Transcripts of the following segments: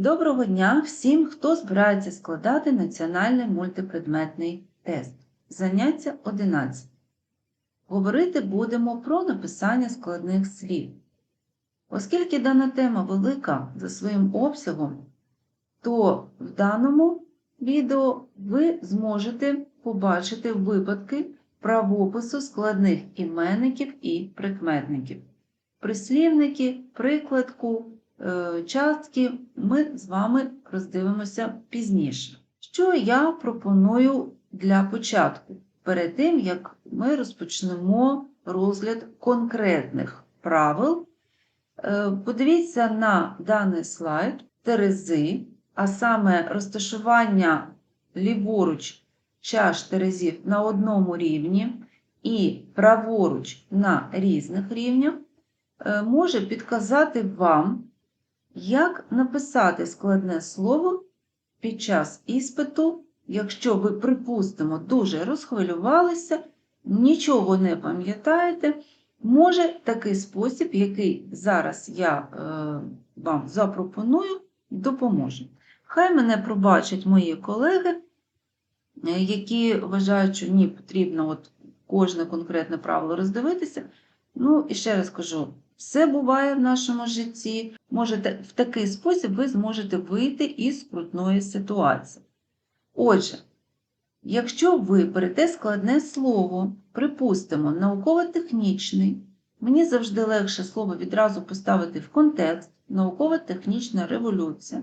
Доброго дня всім, хто збирається складати національний мультипредметний тест. Заняття 11. Говорити будемо про написання складних слів. Оскільки дана тема велика за своїм обсягом, то в даному відео ви зможете побачити випадки правопису складних іменників і прикметників. Прислівники, прикладку, частки ми з вами роздивимося пізніше. Що я пропоную для початку, перед тим, як ми розпочнемо розгляд конкретних правил. Е, Подивіться на даний слайд терези, а саме розташування ліворуч чаш терезів на одному рівні і праворуч на різних рівнях, е, може підказати вам, як написати складне слово під час іспиту, якщо ви, припустимо, дуже розхвилювалися, нічого не пам'ятаєте, може такий спосіб, який зараз я е, вам запропоную, допоможе. Хай мене пробачать мої колеги, е, які вважають, що ні, потрібно от кожне конкретне правило роздивитися. Ну, і ще раз кажу, все буває в нашому житті. Можете, в такий спосіб ви зможете вийти із скрутної ситуації. Отже, якщо ви берете складне слово, припустимо, науково-технічний, мені завжди легше слово відразу поставити в контекст наукова-технічна революція.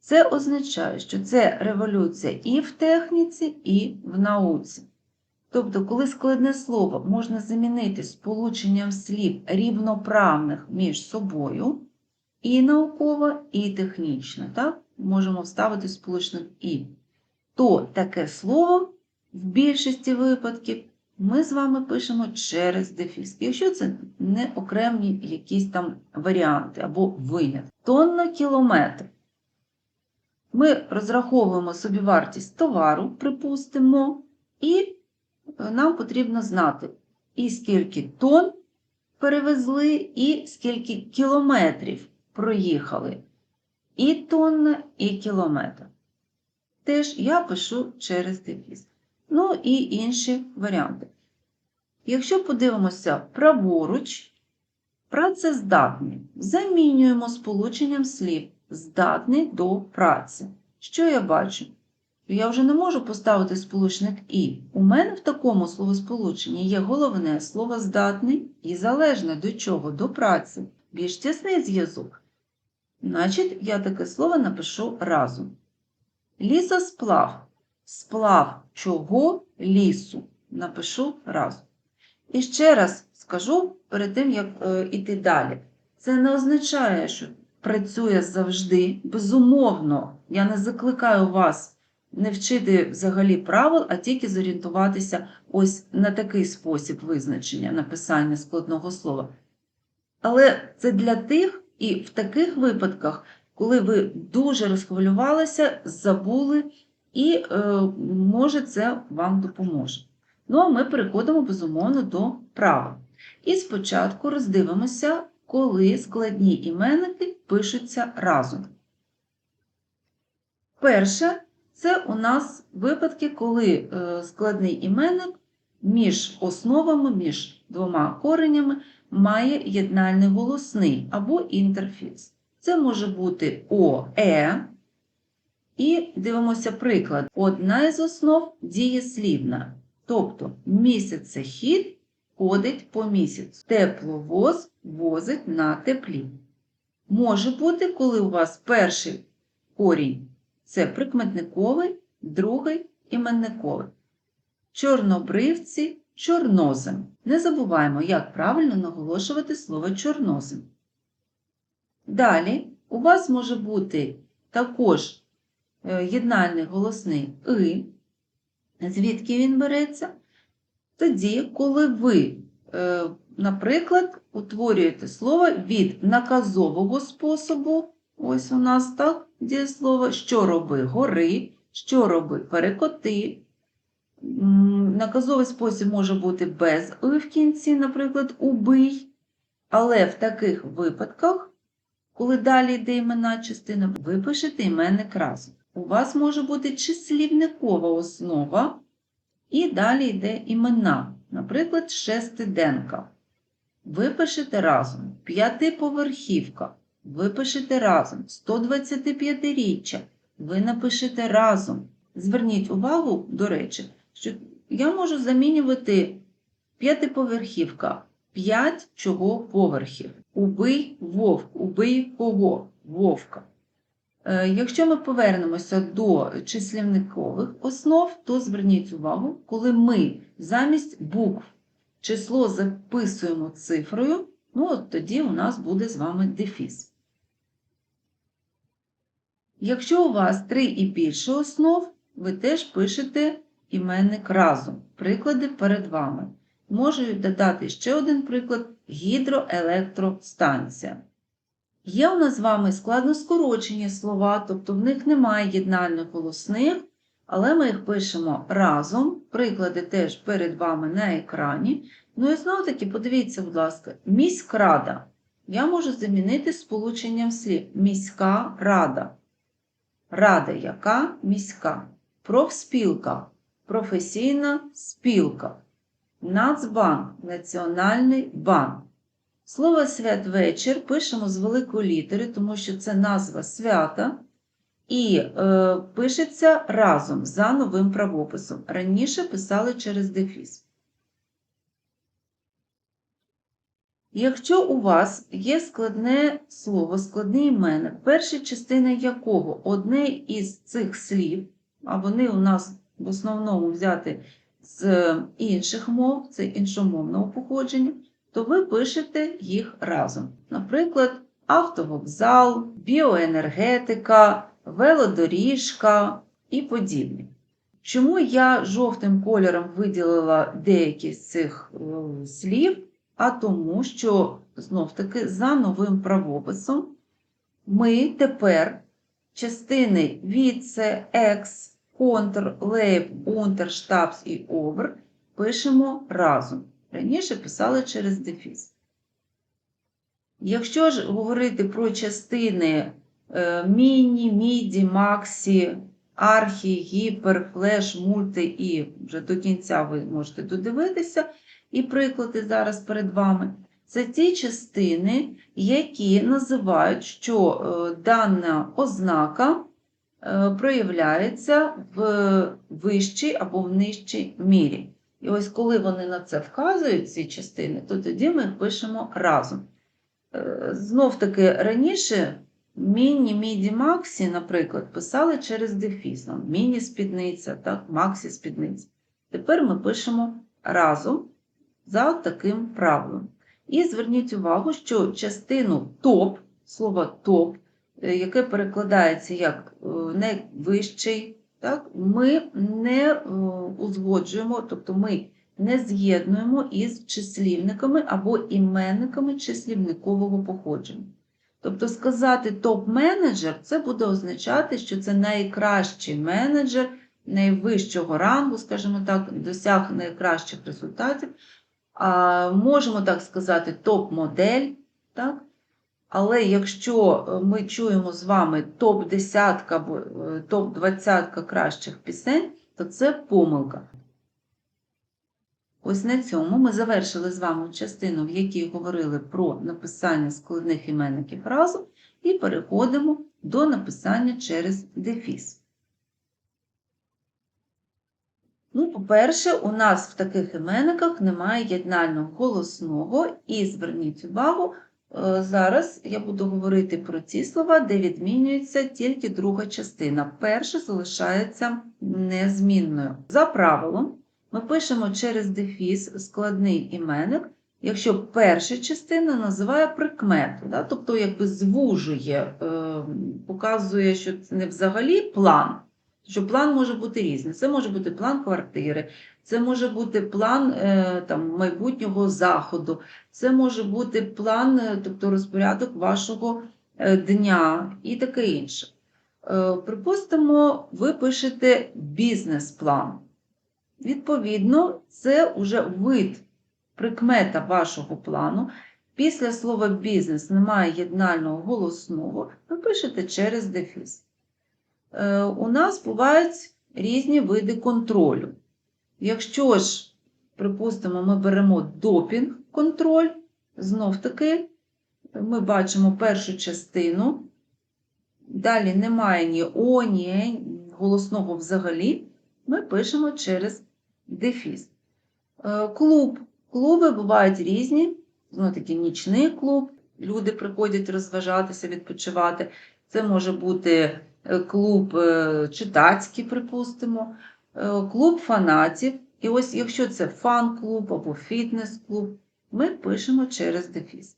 Це означає, що це революція і в техніці, і в науці. Тобто, коли складне слово можна замінити сполученням слів рівноправних між собою, і науково, і технічно, так? можемо вставити сполучник і, то таке слово в більшості випадків ми з вами пишемо через дефіс. Якщо це не окремі якісь там варіанти або винятки. Тонна-кілометр. Ми розраховуємо собівартість товару, припустимо, і нам потрібно знати, і скільки тонн перевезли, і скільки кілометрів проїхали. І тонна, і кілометр. Теж я пишу через дефіс. Ну і інші варіанти. Якщо подивимося праворуч, працездатний, замінюємо сполученням слів здатний до праці. Що я бачу? Я вже не можу поставити сполучник І. У мене в такому словосполученні є головне слово здатний і залежне до чого? До праці. Більш тісний зв'язок. Значить, я таке слово напишу разом. Лісосплав. Сплав чого лісу. Напишу разом. І ще раз скажу перед тим, як е, йти далі. Це не означає, що працює завжди. Безумовно, я не закликаю вас не вчити взагалі правил, а тільки зорієнтуватися ось на такий спосіб визначення написання складного слова. Але це для тих і в таких випадках, коли ви дуже розхвилювалися, забули, і, е, може, це вам допоможе. Ну, а ми переходимо, безумовно, до правил. І спочатку роздивимося, коли складні іменники пишуться разом. Перше, це у нас випадки, коли е, складний іменник між основами, між двома коренями має єднальний голосний або інтерфікс. Це може бути ОЕ. І дивимося приклад. Одна із основ дієслівна. Тобто місяцехід ходить по місяцю. Тепловоз возить на теплі. Може бути, коли у вас перший корінь це прикметниковий, другий іменниковий. Чорнобривці чорнозем. Не забуваємо, як правильно наголошувати слово чорнозем. Далі у вас може бути також е, єднальний голосний «и», звідки він береться. Тоді, коли ви, е, наприклад, утворюєте слово від наказового способу, ось у нас так дієслово, що роби гори, що роби перекоти. Наказовий спосіб може бути без «и» в кінці, наприклад, убий. Але в таких випадках Коли далі йде іменна частина, ви пишете іменник разом. У вас може бути числівникова основа, і далі йде іменна, наприклад, шестиденка. Ви пишете разом п'ятиповерхівка, ви пишете разом 125-річчя, ви напишете разом. Зверніть увагу, до речі, що я можу замінювати п'ятиповерхівка, п'ять чого поверхів. Убий вовк, убий кого? Вовка. Е, Якщо ми повернемося до числівникових основ, то зверніть увагу, коли ми замість букв число записуємо цифрою, ну от тоді у нас буде з вами дефіс. Якщо у вас три і більше основ, ви теж пишете іменник разом. Приклади перед вами. Можу додати ще один приклад гідроелектростанція. Є у нас з вами складноскорочені слова, тобто в них немає єднальних голосних, але ми їх пишемо разом. Приклади теж перед вами на екрані. Ну і знову таки, подивіться, будь ласка, міськрада. Я можу замінити сполученням слів міська рада. Рада яка міська. Профспілка професійна спілка. Нацбанк Національний банк. Слово святвечір пишемо з великої літери, тому що це назва свята. І е, пишеться разом за новим правописом. Раніше писали через дефіс. Якщо у вас є складне слово, складний іменник, перша частина якого одне із цих слів, а вони у нас в основному взяти з інших мов, це іншомовного походження, то ви пишете їх разом. Наприклад, автовокзал, біоенергетика, велодоріжка і подібні. Чому я жовтим кольором виділила деякі з цих е, слів? А тому, що знов-таки за новим правописом ми тепер частини віце, екс, контр, лейб, унтер, штабс і обер пишемо разом. Раніше писали через дефіс. Якщо ж говорити про частини е, міні, міді, максі, архі, гіпер, флеш, мульти і вже до кінця ви можете додивитися, і приклади зараз перед вами, це ті частини, які називають, що е, дана ознака е, проявляється в вищій або в нижчій мірі. І ось коли вони на це вказують, ці частини, то тоді ми їх пишемо разом. Е, Знов таки раніше міні, міді, максі, наприклад, писали через дефіс. Міні-спідниця, максі-спідниця. Тепер ми пишемо разом за таким правилом. І зверніть увагу, що частину топ, слово топ, е, яке перекладається як е, найвищий, так, ми не е, узгоджуємо, тобто ми не з'єднуємо із числівниками або іменниками числівникового походження. Тобто сказати топ-менеджер це буде означати, що це найкращий менеджер найвищого рангу, скажімо так, досяг найкращих результатів. Можемо так сказати, топ-модель. так? Але якщо ми чуємо з вами топ-10 або е, топ-20 кращих пісень, то це помилка. Ось на цьому ми завершили з вами частину, в якій говорили про написання складних іменників разом, і переходимо до написання через дефіс. Ну, по-перше, у нас в таких іменниках немає єднального голосного, і зверніть увагу, е, зараз я буду говорити про ті слова, де відмінюється тільки друга частина. Перша залишається незмінною. За правилом, ми пишемо через дефіс складний іменник, якщо перша частина називає прикмету, да? тобто якби звужує, е, показує, що це не взагалі план. Що план може бути різний. Це може бути план квартири, це може бути план е, там, майбутнього заходу, це може бути план, е, тобто розпорядок вашого е, дня і таке інше. Припустимо, ви пишете бізнес-план. Відповідно, це вже вид прикмета вашого плану, Після слова бізнес немає єднального голосного, ви пишете через дефіс. Е, У нас бувають різні види контролю. Якщо ж, припустимо, ми беремо допінг-контроль, знов таки ми бачимо першу частину, далі немає ні О, ні голосного взагалі, ми пишемо через дефіс. Е, Клуб. Клуби бувають різні. Знову таки нічний клуб. Люди приходять розважатися, відпочивати. Це може бути клуб е, читацький, припустимо, е, клуб фанатів. І ось якщо це фан-клуб або фітнес-клуб, ми пишемо через дефіс.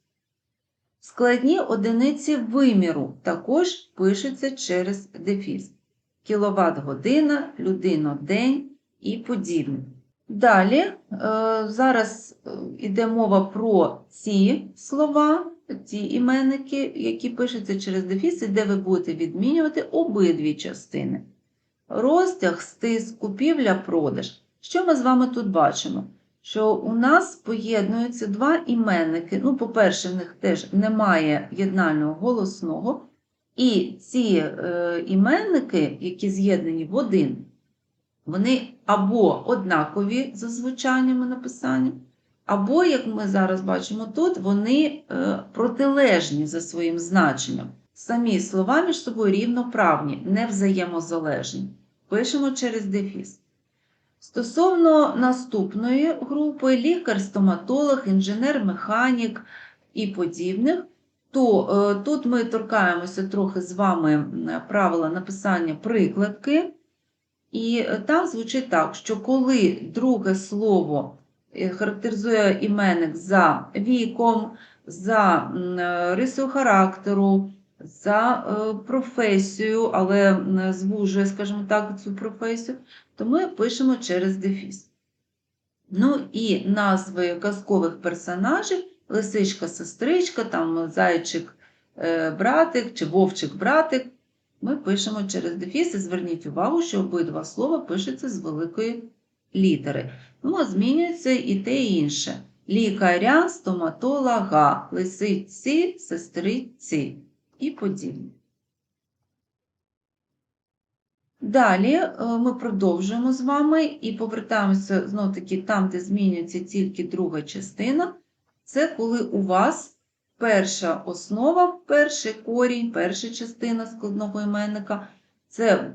Складні одиниці виміру також пишуться через дефіс. Кіловат-година, людина-день і подібне. Далі, е, зараз е, йде мова про ці слова, ці іменники, які пишуться через дефіс, і де ви будете відмінювати обидві частини. Розтяг, стиск, купівля, продаж. Що ми з вами тут бачимо? Що у нас поєднуються два іменники. Ну, по-перше, в них теж немає єднального голосного. І ці е, іменники, які з'єднані в один, вони або однакові за звучанням і написанням, або, як ми зараз бачимо тут, вони е, протилежні за своїм значенням. Самі слова між собою рівноправні, не взаємозалежні. Пишемо через дефіс. Стосовно наступної групи лікар, стоматолог, інженер, механік і подібних, то е, тут ми торкаємося трохи з вами правила написання прикладки. І е, там звучить так, що коли друге слово характеризує іменник за віком, за е, рисою характеру, за е, професію, але звужує, скажімо так, цю професію, то ми пишемо через дефіс. Ну і назви казкових персонажів лисичка, сестричка, там зайчик, е, братик чи вовчик братик. Ми пишемо через дефіс і зверніть увагу, що обидва слова пишуться з великої літери. Ну, змінюється і те і інше. Лікаря, стоматолога, лисиці, сестриці і подібне. Далі е, ми продовжуємо з вами і повертаємося знов таки там, де змінюється тільки друга частина. Це коли у вас перша основа, перший корінь, перша частина складного іменника це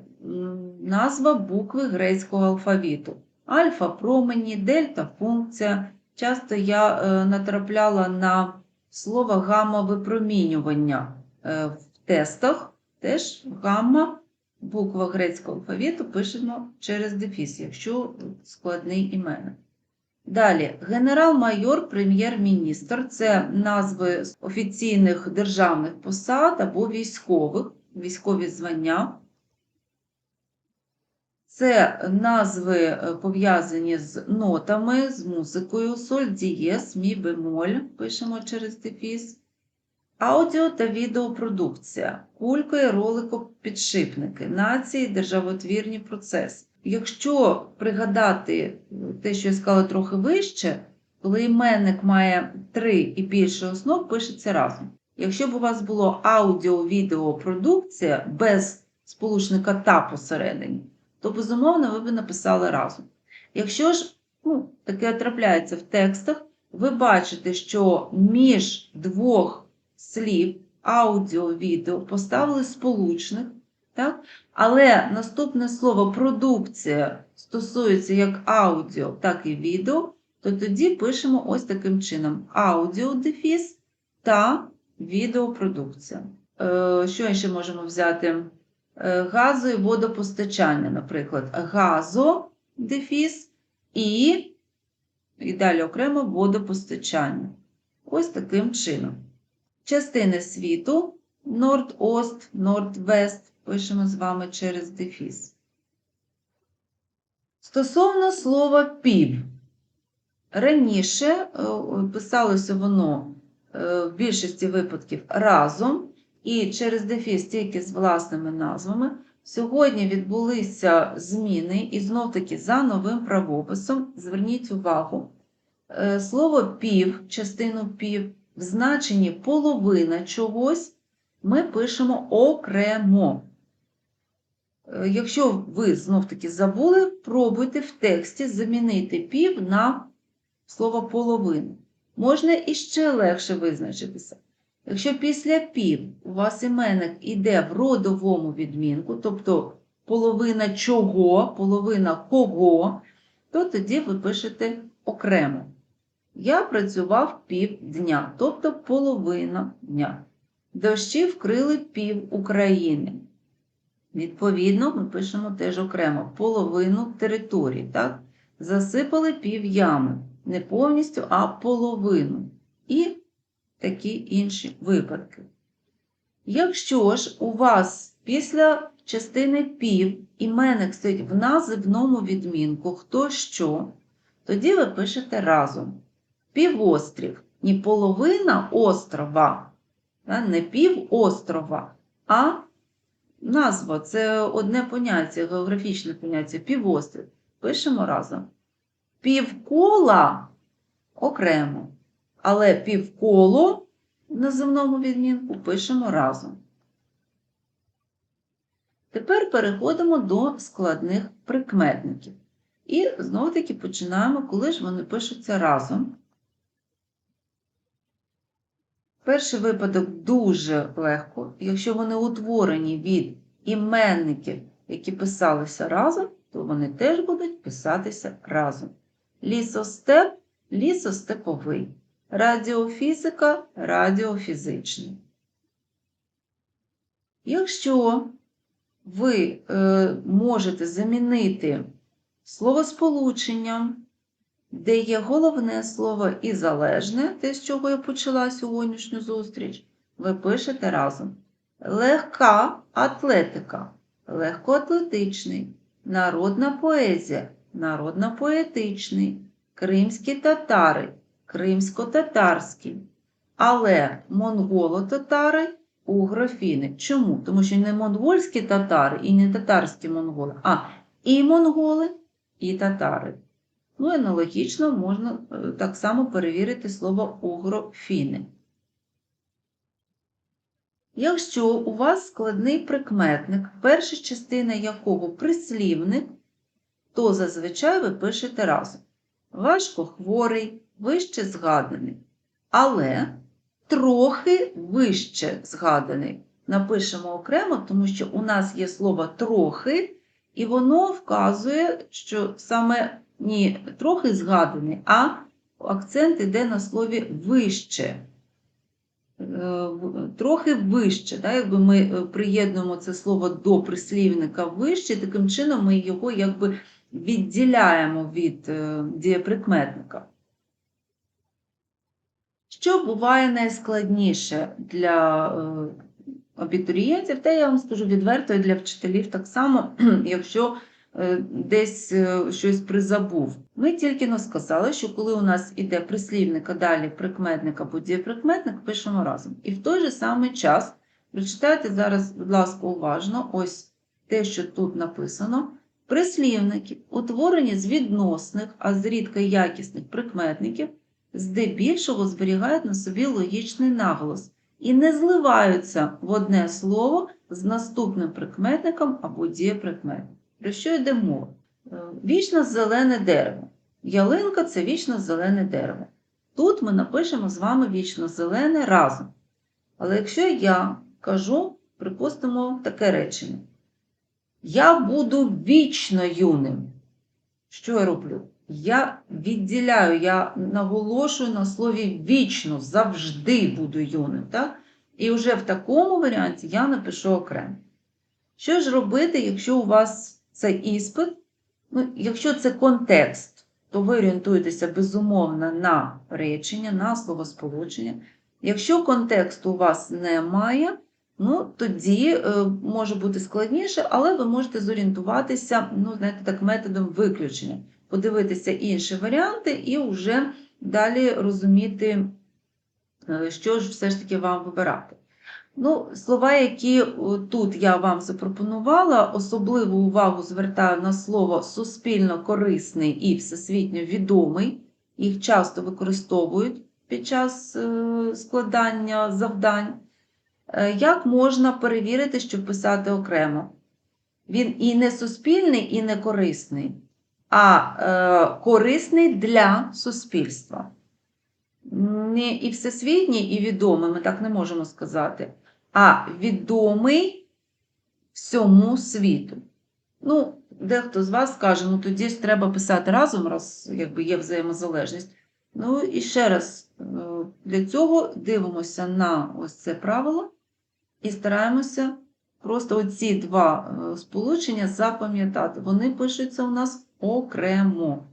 назва букви грецького алфавіту. Альфа промені, дельта функція. Часто я е, натрапляла на слово гамма випромінювання е, в тестах. Теж гамма, буква грецького алфавіту пишемо через дефіс, якщо складний іменник. Далі, генерал-майор, прем'єр-міністр це назви офіційних державних посад або військових, військові звання. Це назви е, пов'язані з нотами, з музикою, соль дієс, мі бемоль, пишемо через дефіс. Аудіо та відеопродукція, кулька і роликопідшипники, нації, державотвірні процеси. Якщо пригадати те, що я сказала трохи вище, коли іменник має три і більше основ, пишеться разом. Якщо б у вас було аудіо-відеопродукція без сполучника та посередині, то безумовно ви б написали разом. Якщо ж ну, таке трапляється в текстах, ви бачите, що між двох слів аудіо-відео поставили сполучник, так? але наступне слово продукція стосується як аудіо, так і відео, то тоді пишемо ось таким чином: аудіодефіс та відеопродукція. Е, Що ще можемо взяти? Е, Газо і водопостачання, наприклад, газодефіс і, і далі окремо водопостачання. Ось таким чином. Частини світу Норд-Ост, Норд-Вест пишемо з вами через дефіс. Стосовно слова пів. Раніше е, писалося воно е, в більшості випадків разом і через дефіс тільки з власними назвами. Сьогодні відбулися зміни і знов-таки за новим правописом. Зверніть увагу, е, слово пів, частину пів в значенні половина чогось ми пишемо окремо. Е, Якщо ви знов-таки забули, пробуйте в тексті замінити пів на слово половину. Можна іще легше визначитися. Якщо після пів у вас іменник іде в родовому відмінку, тобто половина чого, половина кого, то тоді ви пишете окремо. Я працював півдня, тобто половина дня. Дощі вкрили пів України. Відповідно, ми пишемо теж окремо половину території. Так? Засипали пів ями. Не повністю, а половину. І такі інші випадки. Якщо ж у вас після частини пів іменник стоїть в називному відмінку хто що, тоді ви пишете разом. Півострів, не половина острова, не пів острова, а назва це одне поняття, географічне поняття півострів. Пишемо разом. Півкола окремо, але півколо в називному відмінку пишемо разом. Тепер переходимо до складних прикметників. І знову-таки починаємо, коли ж вони пишуться разом. Перший випадок дуже легко. Якщо вони утворені від іменників, які писалися разом, то вони теж будуть писатися разом. Лісостеп лісостеповий. Радіофізика радіофізичний. Якщо ви е, можете замінити словосполученням, де є головне слово і залежне, те, з чого я почала сьогоднішню зустріч, ви пишете разом. Легка атлетика, легкоатлетичний, народна поезія, народно-поетичний, кримські татари, кримсько-татарський. Але монголо-татари угрофіни. Чому? Тому що не монгольські татари і не татарські монголи, а і монголи, і татари. Ну, аналогічно можна е, так само перевірити слово угрофіни. Якщо у вас складний прикметник, перша частина якого прислівник, то зазвичай ви пишете разом. Важко хворий, вище згаданий. Але трохи вище згаданий. Напишемо окремо, тому що у нас є слово трохи, і воно вказує, що саме не трохи згаданий, а акцент йде на слові вище. Е, Трохи вище, так, якби ми е, приєднуємо це слово до прислівника вище, таким чином ми його якби відділяємо від е, дієприкметника. Що буває найскладніше для е, абітурієнтів, та я вам скажу відверто, і для вчителів так само, якщо е, десь е, щось призабув. Ми тільки но сказали, що коли у нас іде прислівник, а далі прикметник або дієприкметник, пишемо разом. І в той же самий час прочитайте зараз, будь ласка, уважно, ось те, що тут написано. Прислівники, утворені з відносних, а зрідка якісних прикметників, здебільшого зберігають на собі логічний наголос і не зливаються в одне слово з наступним прикметником або дієприкметником. Про що йде мова? Е, Вічно зелене дерево. Ялинка це вічно зелене дерево. Тут ми напишемо з вами вічно зелене разом. Але якщо я кажу, припустимо таке речення. Я буду вічно юним. Що я роблю? Я відділяю, я наголошую на слові вічно, завжди буду юним. Так? І вже в такому варіанті я напишу окремо. Що ж робити, якщо у вас це іспит? Ну, Якщо це контекст, то ви орієнтуєтеся безумовно на речення, на словосполучення. Якщо контексту у вас немає, ну, тоді е, може бути складніше, але ви можете зорієнтуватися, ну, знаєте, так, методом виключення, подивитися інші варіанти і вже далі розуміти, е, що ж все ж таки вам вибирати. Ну, Слова, які тут я вам запропонувала, особливу увагу звертаю на слово суспільно корисний і всесвітньо відомий. Їх часто використовують під час е, складання завдань. Е, Як можна перевірити, щоб писати окремо? Він і не суспільний, і не корисний, а е, корисний для суспільства. Не і всесвітній, і відомий, ми так не можемо сказати, а відомий всьому світу. Ну, дехто з вас скаже, ну тоді ж треба писати разом, раз якби є взаємозалежність. Ну і ще раз, е, для цього дивимося на ось це правило і стараємося просто оці два е, сполучення запам'ятати. Вони пишуться у нас окремо.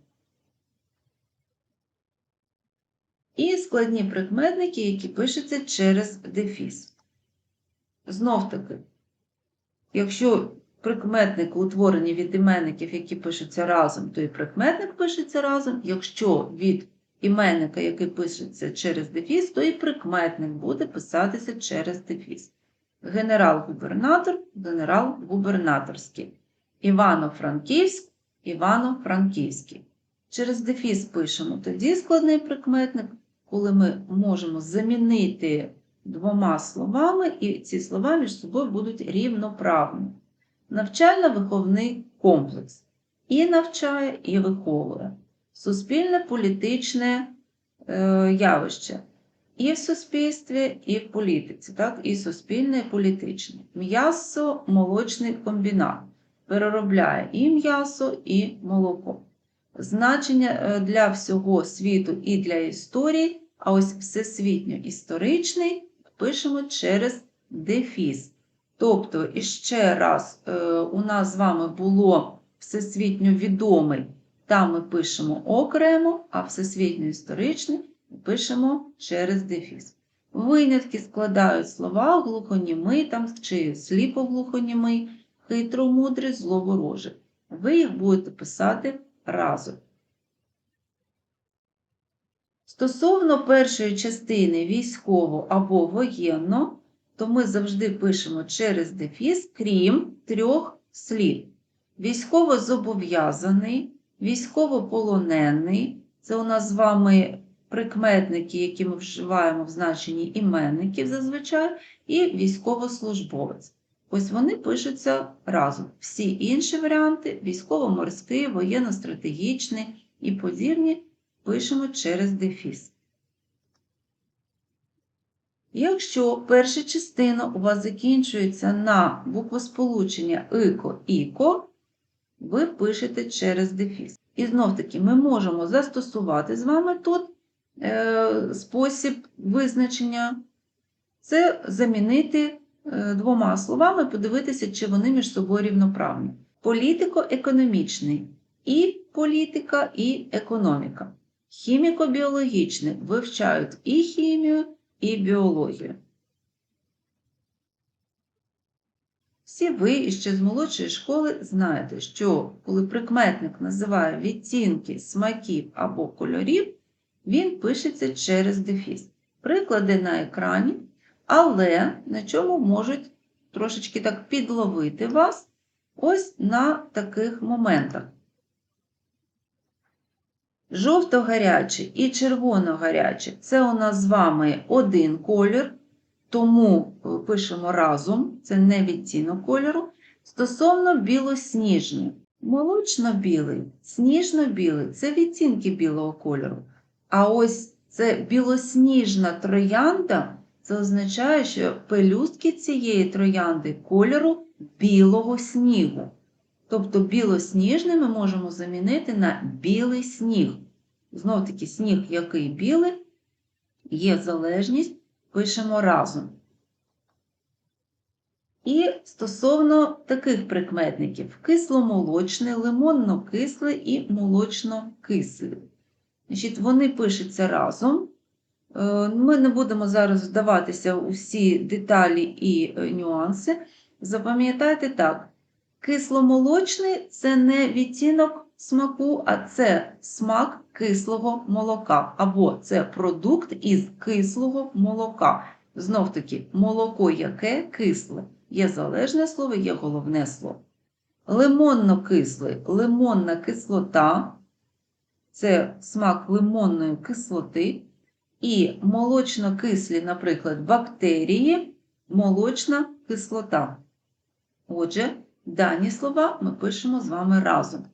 І складні прикметники, які пишуться через дефіс. Знов таки, якщо прикметники утворені від іменників, які пишуться разом, то і прикметник пишеться разом. Якщо від іменника, який пишеться через дефіс, то і прикметник буде писатися через дефіс. Генерал-губернатор, генерал-губернаторський. Івано-Франківськ, Івано-Франківський. Через дефіс пишемо тоді складний прикметник, коли ми можемо замінити двома словами, і ці слова між собою будуть рівноправні. Навчально-виховний комплекс. І навчає, і виховує. Суспільне політичне е, явище. І в суспільстві, і в політиці, так? і суспільне, і політичне. М'ясо-молочний комбінат переробляє і м'ясо, і молоко. Значення е, для всього світу і для історії, а ось всесвітньо-історичний пишемо через дефіс. Тобто, іще раз, е, у нас з вами було всесвітньо відомий, там ми пишемо окремо, а всесвітньо-історичний пишемо через дефіс. Винятки складають слова глухонімий там, чи сліпоглухонімий, хитромудрий, зловорожий. Ви їх будете писати разом. Стосовно першої частини військово або воєнно, то ми завжди пишемо через дефіс, крім трьох слів. Військово зобов'язаний, військовополонений це у нас з вами прикметники, які ми вживаємо в значенні іменників зазвичай, і військовослужбовець. Ось вони пишуться разом. Всі інші варіанти військово-морський, воєнно-стратегічний і подібні пишемо через дефіс. Якщо перша частина у вас закінчується на буквосполучення ИКО, ІКО, ви пишете через дефіс. І знов таки ми можемо застосувати з вами тут е, спосіб визначення, це замінити двома словами, подивитися, чи вони між собою рівноправні. Політико-економічний і політика, і економіка. Хіміко-біологічний вивчають і хімію, і біологію. Всі ви ще з молодшої школи знаєте, що коли прикметник називає відтінки смаків або кольорів, він пишеться через дефіс. Приклади на екрані, але на чому можуть трошечки так підловити вас ось на таких моментах. Жовто-гарячий і червоно-гарячий це у нас з вами один колір, тому е, пишемо разом, це не відтінок кольору. Стосовно білосніжний. Молочно-білий, сніжно-білий це відтінки білого кольору. А ось це білосніжна троянда, це означає, що пелюстки цієї троянди кольору білого снігу. Тобто білосніжний ми можемо замінити на білий сніг. Знов таки, сніг, який білий, є залежність, пишемо разом. І стосовно таких прикметників: кисломолочний, лимонно-кислий і молочно-кислий. Вони пишуться разом. Е, ми не будемо зараз вдаватися у всі деталі і е, нюанси. Запам'ятайте так, кисломолочний це не відтінок смаку, а це смак кислого молока. Або це продукт із кислого молока. Знов таки, молоко яке кисле. Є залежне слово, є головне слово. Лимонно-кислий лимонна кислота це смак лимонної кислоти. І молочно-кислі, наприклад, бактерії, молочна кислота. Отже, дані слова ми пишемо з вами разом.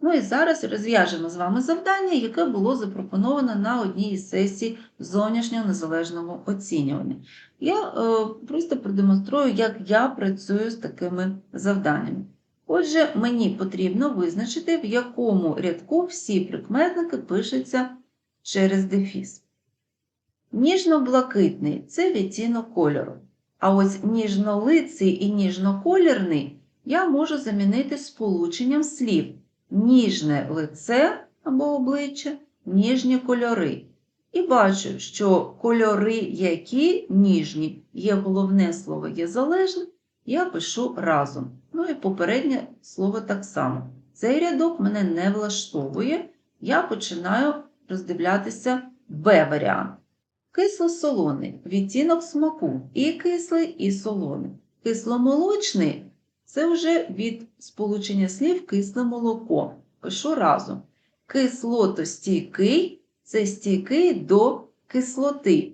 Ну і зараз розв'яжемо з вами завдання, яке було запропоновано на одній із сесій зовнішнього незалежного оцінювання. Я е, просто продемонструю, як я працюю з такими завданнями. Отже, мені потрібно визначити, в якому рядку всі прикметники пишуться через дефіс. Ніжно-блакитний це відтінок кольору. А ось ніжнолиций і ніжноколірний я можу замінити сполученням слів ніжне лице або обличчя, ніжні кольори. І бачу, що кольори, які ніжні, є головне слово є залежне, я пишу разом. Ну і попереднє слово так само. Цей рядок мене не влаштовує. Я починаю роздивлятися Б-варіант. Кисло-солоний відтінок смаку і кислий, і солоний. Кисломолочний це вже від сполучення слів кисле молоко. Пишу разом. Кислотостійкий це стійкий до кислоти.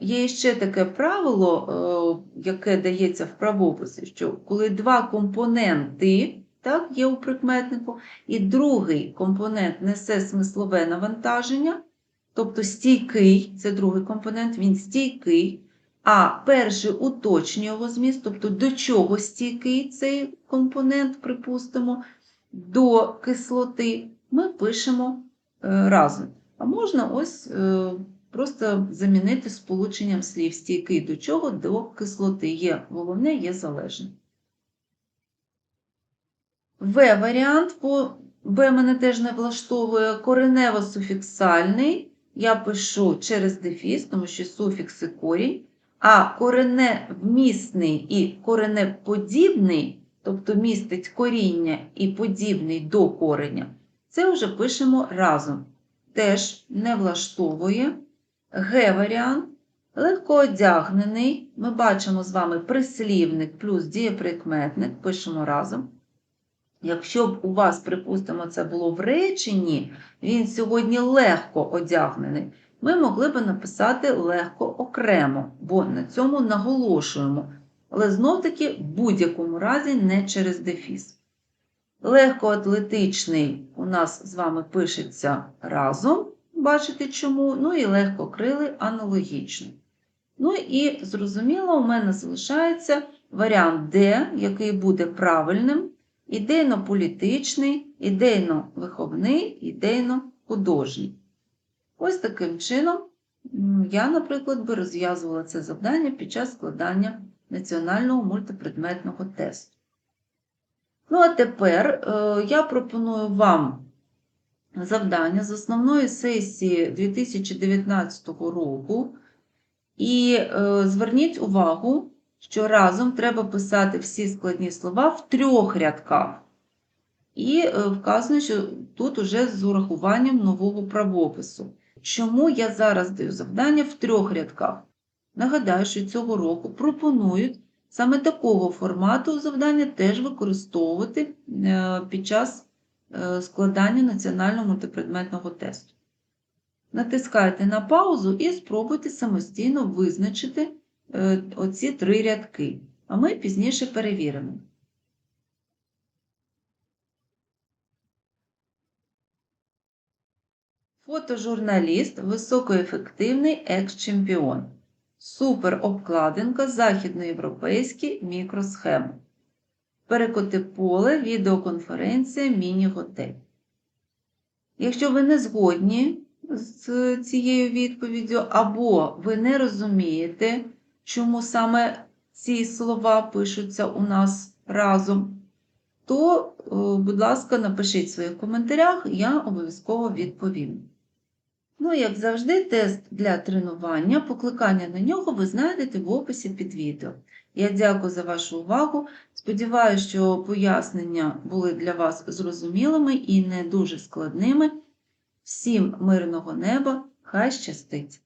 Є ще таке правило, е, яке дається в правописі, що коли два компоненти так, є у прикметнику, і другий компонент несе смислове навантаження, тобто стійкий, це другий компонент, він стійкий, а перший уточнює його зміст, тобто до чого стійкий цей компонент, припустимо, до кислоти, ми пишемо е, разом. А можна ось е, просто замінити сполученням слів стійкий до чого до кислоти. Є головне, є залежне. В варіант, по Б мене теж не влаштовує коренево-суфіксальний. Я пишу через дефіс, тому що суфікс і корінь. А кореневмісний і коренеподібний, тобто містить коріння і подібний до кореня, це вже пишемо разом. Теж не влаштовує. Г-варіант. Легкоодягнений. Ми бачимо з вами прислівник плюс дієприкметник, пишемо разом. Якщо б у вас, припустимо, це було в реченні, він сьогодні легко одягнений, ми могли б написати легко окремо, бо на цьому наголошуємо. Але знов-таки в будь-якому разі не через дефіс. Легкоатлетичний у нас з вами пишеться разом, бачите чому, ну і легкокрилий аналогічно. Ну і зрозуміло, у мене залишається варіант Д, який буде правильним, ідейно-політичний, ідейно-виховний, ідейно-художній. Ось таким чином я, наприклад, би розв'язувала це завдання під час складання національного мультипредметного тесту. Ну, а тепер е, я пропоную вам завдання з основної сесії 2019 року. І е, зверніть увагу, що разом треба писати всі складні слова в трьох рядках. І е, вказано, що тут уже з урахуванням нового правопису. Чому я зараз даю завдання в трьох рядках? Нагадаю, що цього року пропонують саме такого формату завдання теж використовувати е, під час е, складання національного мультипредметного тесту. Натискайте на паузу і спробуйте самостійно визначити оці три рядки, а ми пізніше перевіримо. Фотожурналіст високоефективний екс-чемпіон. Суперобкладинка західноєвропейські мікросхеми. Перекоти поле, відеоконференція, міні-готель. Якщо ви не згодні з цією відповіддю, або ви не розумієте, чому саме ці слова пишуться у нас разом, то, е, будь ласка, напишіть в своїх коментарях, я обов'язково відповім. Ну, як завжди, тест для тренування, покликання на нього ви знайдете в описі під відео. Я дякую за вашу увагу. Сподіваюся, що пояснення були для вас зрозумілими і не дуже складними. Всім мирного неба, хай щастить!